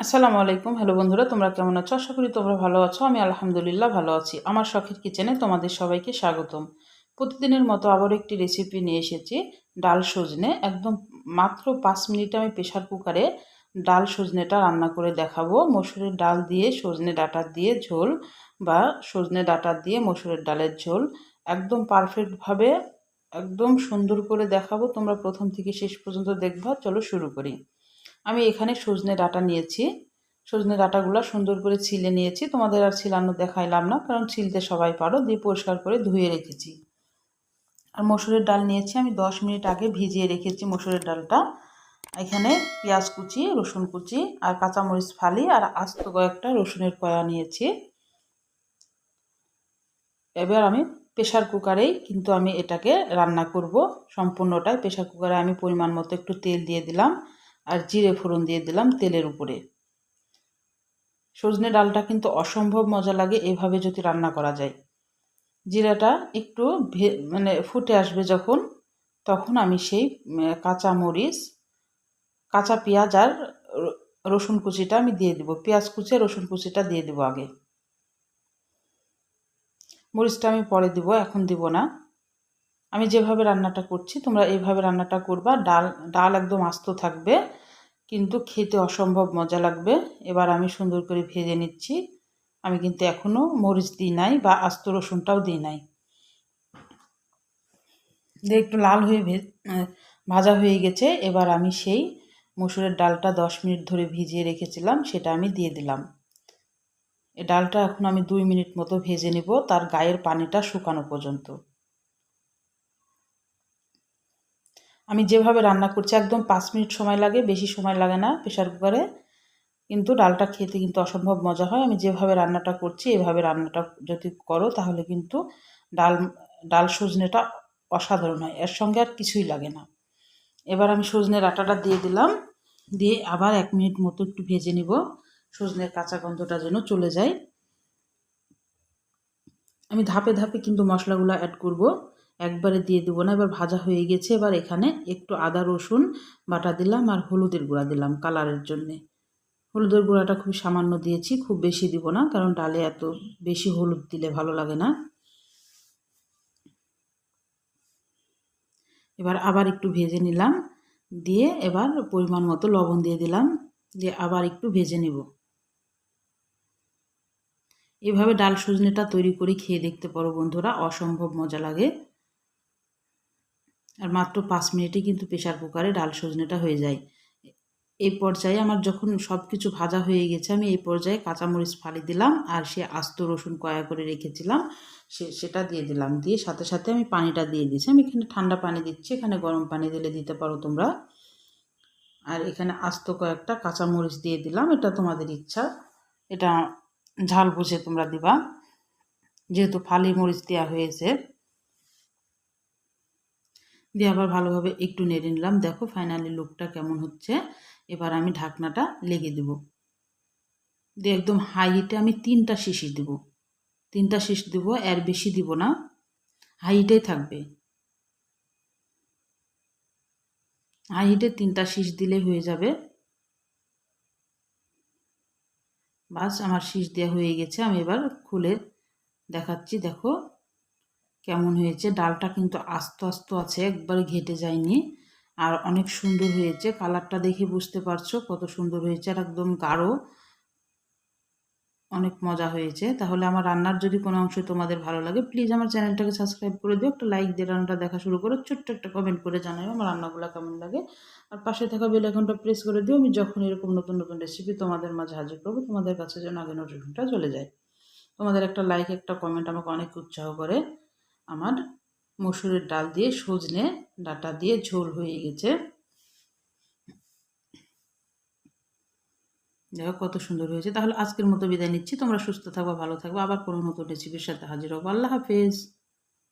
আসসালামু আলাইকুম। হ্যালো বন্ধুরা, তোমরা কেমন আছো? আশা করি তোমরা ভালো আছো। আমি আলহামদুলিল্লাহ ভালো আছি। আমার শখের কিচেনে তোমাদের সবাইকে স্বাগতম। প্রতিদিনের মতো আবার একটি রেসিপি নিয়ে এসেছি, ডাল সজনে। একদম মাত্র পাঁচ মিনিটে আমি প্রেশার কুকারে ডাল সজনেটা রান্না করে দেখাবো। মসুরের ডাল দিয়ে সজনে ডাটা দিয়ে ঝোল বা সজনে ডাটা দিয়ে মসুরের ডালের ঝোল। একদম পারফেক্টভাবে একদম সুন্দর করে দেখাবো। তোমরা প্রথম থেকে শেষ পর্যন্ত দেখবা। চলো শুরু করি। আমি এখানে সজনে ডাটা নিয়েছি। সজনে ডাটাগুলো সুন্দর করে ছিলে নিয়েছি। তোমাদের আর ছিলানো দেখাইলাম না, কারণ ছিলতে সবাই পারো। দিয়ে পরিষ্কার করে ধুয়ে রেখেছি। আর মসুরের ডাল নিয়েছি আমি দশ মিনিট আগে ভিজিয়ে রেখেছি মসুরের ডালটা। এখানে পেঁয়াজ কুচি, রসুন কুচি আর কাঁচামরিচ ফালি আর আস্ত কয়েকটা রসুনের কয়া নিয়েছি। এবার আমি প্রেশার কুকারেই কিন্তু আমি এটাকে রান্না করব। সম্পূর্ণটাই প্রেশার কুকারে আমি পরিমাণ মতো একটু তেল দিয়ে দিলাম। আর জিরে ফোড়ন দিয়ে দিলাম তেলের উপরে। সজনে ডালটা কিন্তু অসম্ভব মজা লাগে এভাবে যদি রান্না করা যায়। জিরাটা একটু মানে ফুটে আসবে যখন, তখন আমি সেই কাঁচা মরিচ কাঁচা পেঁয়াজ আর রসুন কুচিটা আমি দিয়ে দেবো। পেঁয়াজ কুচি রসুন কুচিটা দিয়ে দেবো আগে। মরিচটা আমি পরে দিব, এখন দিব না। আমি যেভাবে রান্নাটা করছি, তোমরা এইভাবে রান্নাটা করবা। ডাল ডাল একদম আস্ত থাকবে, কিন্তু খেতে অসম্ভব মজা লাগবে। এবার আমি সুন্দর করে ভেজে নিচ্ছি। আমি কিন্তু এখনও মরিচ দিই নাই বা আস্ত রসুনটাও দিই নাই। একটু লাল হয়ে ভাজা হয়ে গেছে। এবার আমি সেই মসুরের ডালটা দশ মিনিট ধরে ভিজিয়ে রেখেছিলাম, সেটা আমি দিয়ে দিলাম। এ ডালটা এখন আমি দুই মিনিট মতো ভেজে নেব, তার গায়ের পানিটা শুকানো পর্যন্ত। আমি যেভাবে রান্না করছি, একদম পাঁচ মিনিট সময় লাগে, বেশি সময় লাগে না প্রেশার কুকারে। কিন্তু ডালটা খেতে কিন্তু অসম্ভব মজা হয়। আমি যেভাবে রান্নাটা করছি, এভাবে রান্নাটা যদি করো, তাহলে কিন্তু ডাল ডাল সজনেটা অসাধারণ হয়। এর সঙ্গে আর কিছুই লাগে না। এবার আমি সজনের আটাটা দিয়ে দিলাম। দিয়ে আবার এক মিনিট মতো একটু ভেজে নিব। সজনের কাঁচা গন্ধটা যেন চলে যায়। আমি ধাপে ধাপে কিন্তু মশলাগুলো অ্যাড করব। একবারে দিয়ে দেবো না। এবার ভাজা হয়ে গেছে। এবার এখানে একটু আদা, রসুন বাটা দিলাম আর হলুদের গুঁড়া দিলাম কালারের জন্যে। হলুদের গুঁড়াটা খুব সামান্য দিয়েছি, খুব বেশি দিব না কারণ ডালে এত বেশি হলুদ দিলে ভালো লাগে না। এবার আবার একটু ভেজে নিলাম। দিয়ে এবার পরিমাণ মতো লবণ দিয়ে দিলাম। দিয়ে আবার একটু ভেজে নেব। এভাবে ডাল সজনেটা তৈরি করে খেয়ে দেখতে পারো বন্ধুরা। অসম্ভব মজা লাগে। আর মাত্র পাঁচ মিনিটে কিন্তু প্রেশার কুকারে ডাল সজনেটা হয়ে যায়। এই পর্যায়ে আমার যখন সব কিছু ভাজা হয়ে গেছে, আমি এই পর্যায়ে কাঁচামরিচ ফালি দিলাম আর সে আস্ত রসুন কয়া করে রেখেছিলাম, সে, সেটা দিয়ে দিলাম। দিয়ে সাথে সাথে আমি পানিটা দিয়ে দিয়েছি। আমি এখানে ঠান্ডা পানি দিচ্ছি, এখানে গরম পানি দিলে দিতে পারো তোমরা। আর এখানে আস্ত কয়েকটা কাঁচামরিচ দিয়ে দিলাম, এটা তোমাদের ইচ্ছা। এটা ঝাল বুঝে তোমরা দিবা। যেহেতু ফালি মরিচ দেওয়া হয়েছে দিয়ে আবার ভালোভাবে একটু নেড়ে নিলাম। দেখো ফাইনালি লুকটা কেমন হচ্ছে। এবার আমি ঢাকনাটা লেগে দেব। দিয়ে একদম হাই হিটে আমি তিনটা শিশি দেব। তিনটা শীষ দেব, এর বেশি দিব না। হাই হিটেই থাকবে। হাই হিটে তিনটা শীষ দিলে হয়ে যাবে। বাস, আমার শীষ দেওয়া হয়ে গেছে। আমি এবার খুলে দেখাচ্ছি, দেখো। কেমন হয়েছে? ডালটা কিন্তু আস্ত আস্ত আছে, একবারে ঘেটে যায়নি। আর অনেক সুন্দর হয়েছে। কালারটা দেখে বুঝতে পারছ কত সুন্দর হয়েছে আর একদম গাঢ়। অনেক মজা হয়েছে। তাহলে আমার রান্নার যদি কোনো অংশ তোমাদের ভালো লাগে প্লিজ আমার চ্যানেলটাকে সাবস্ক্রাইব করে দিও। একটা লাইক দিয়ে রান্নাটা দেখা শুরু করো। ছোট্ট একটা কমেন্ট করে জানাও আমার রান্নাগুলো কেমন লাগে। আর পাশে থাকা বেল আইকনটা প্রেস করে দিও। আমি যখন এরকম নতুন নতুন রেসিপি তোমাদের মাঝে হাজির করব, তোমাদের কাছে যেন আগে নোটিফিকেশনটা চলে যায়। তোমাদের একটা লাইক একটা কমেন্ট আমাকে অনেক উৎসাহ করে। আমার মসুরের ডাল দিয়ে সজনে ডাটা দিয়ে ঝোল হয়ে গেছে। দেখো কত সুন্দর হয়েছে। তাহলে আজকের মতো বিদায় নিচ্ছি। তোমরা সুস্থ থাকবা, ভালো থাকব। আবার কোনো নতুন রেসিপির সাথে হাজির হব। আল্লাহ হাফেজ।